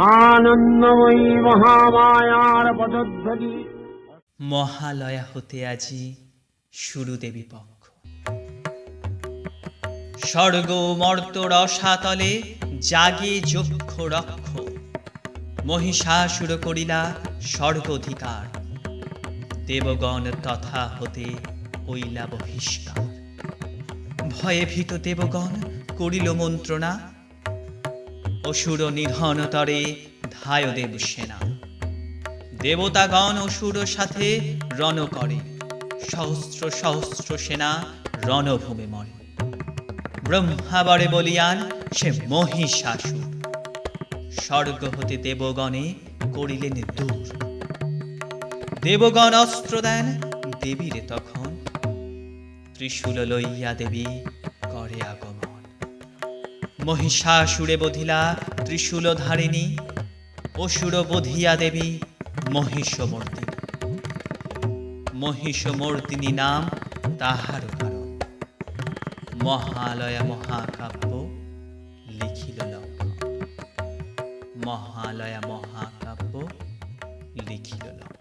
আনন্দময়ী মহামায়ার পদধ্বনি মহালয়া হতে আজি শুরু দেবী পক্ষ। স্বর্গ মর্ত রসাতলে জাগে যক্ষ রক্ষ। মহিষাসুর করিলা স্বর্গ অধিকার দেবগণ তথা হতে হইলা বহিষ্কার। ভয়ে ভীত দেবগণ, করিল মন্ত্রণা। অসুর নিধনতরে ধায় দেব সেনা। দেবতাগণ অসুর সাথে রণ করে। সহস্র সহস্র সেনা রণভূমে মরে। ব্রহ্মাবরে বলিয়ান সে মহিষাসুর। স্বর্গ হতে দেবগণে করিলেন দূর। দেবগণ অস্ত্র দেন দেবীরে তখন। ত্রিশূল লইয়া দেবী করে আগমন। মহিষাসুরে বধিলা ত্রিশূল ধারিণী অসুর বধিয়া দেবী মহিষমর্দিনী। মহিষমর্দিনী নাম তাহার কারণ। মহালয়া মহাকাব্য লিখিল লক্ষণ মহালয়া মহাকাব্য লিখিল লক্ষণ